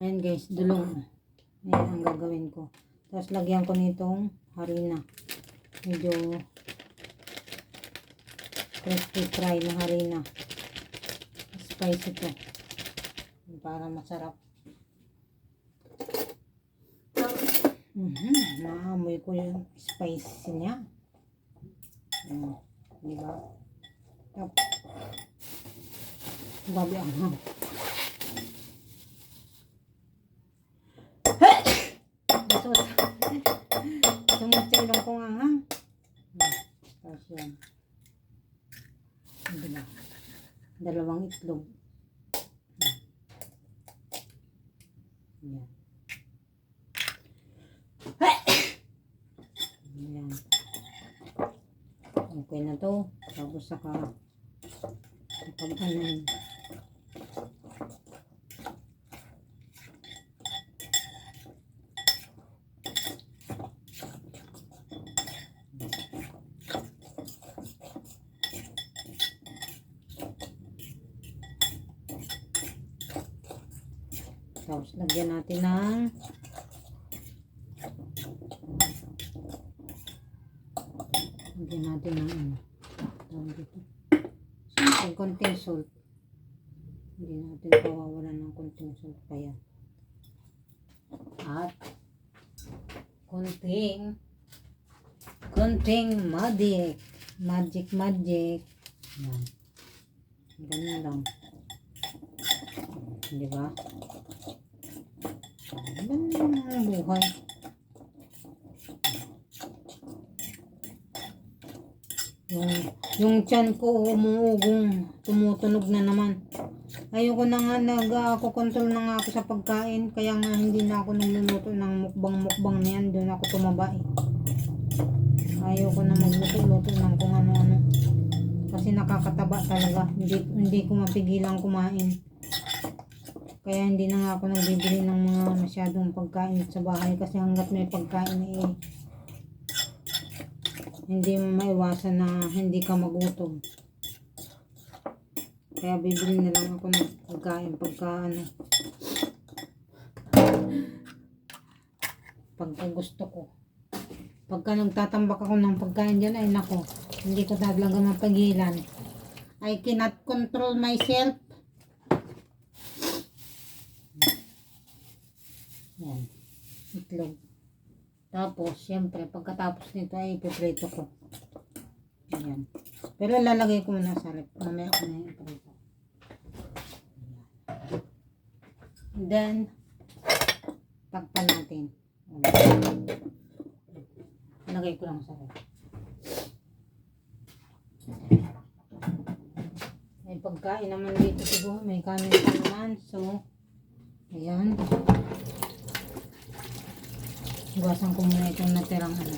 Ayan guys, dulong. Ayan ang gagawin ko. Tapos lagyan ko nitong harina. Medyo crispy fry na harina. Spicy to. Para masarap. Mhm, Naamoy ko yung spicy niya. Mm, di ba? Tap. Babi ang ham. Ito. Sumusilong ko nga ha. Tapos yan. Dalawang itlog. Yan. Yan. Okay na to. Tapos saka kapag ano Tapos lagyan natin ng lagyan natin ng ano tawag dito Siyempre, konting salt. Hindi natin pawawalan ng konting salt kaya at konting konting magic magic magic. Yan. Ganun lang. Di ba Ganun ang buhay. Yung, yung tiyan ko umuugong, tumutunog na naman. Ayoko na nga, nag-ako-control na nga ako sa pagkain. Kaya nga hindi na ako nagluluto ng mukbang-mukbang na yan. Doon ako tumaba eh. Ayoko na magluto-luto ng kung ano-ano. Kasi nakakataba talaga. Hindi, hindi ko mapigilan kumain. Kaya hindi na nga ako nagbibili ng mga masyadong pagkain sa bahay kasi hanggat may pagkain eh hindi mo maiwasan na hindi ka magutom. Kaya bibili na lang ako ng pagkain pagka ano pagka gusto ko. Pagka nagtatambak ako ng pagkain dyan ay nako, hindi ko talaga mapagilan. I cannot control myself. Yan. Itlog. Tapos, siyempre, pagkatapos nito ay ipiprito ko. Ayan. Pero lalagay ko muna sa rep. Mamaya ko na yung iprito. Ayan. Then, takpan natin. Ayan. Lagay ko lang sa rep. May pagkain naman dito siguro. May kanin naman. So, ayan. Hugasan ko muna itong natirang ano.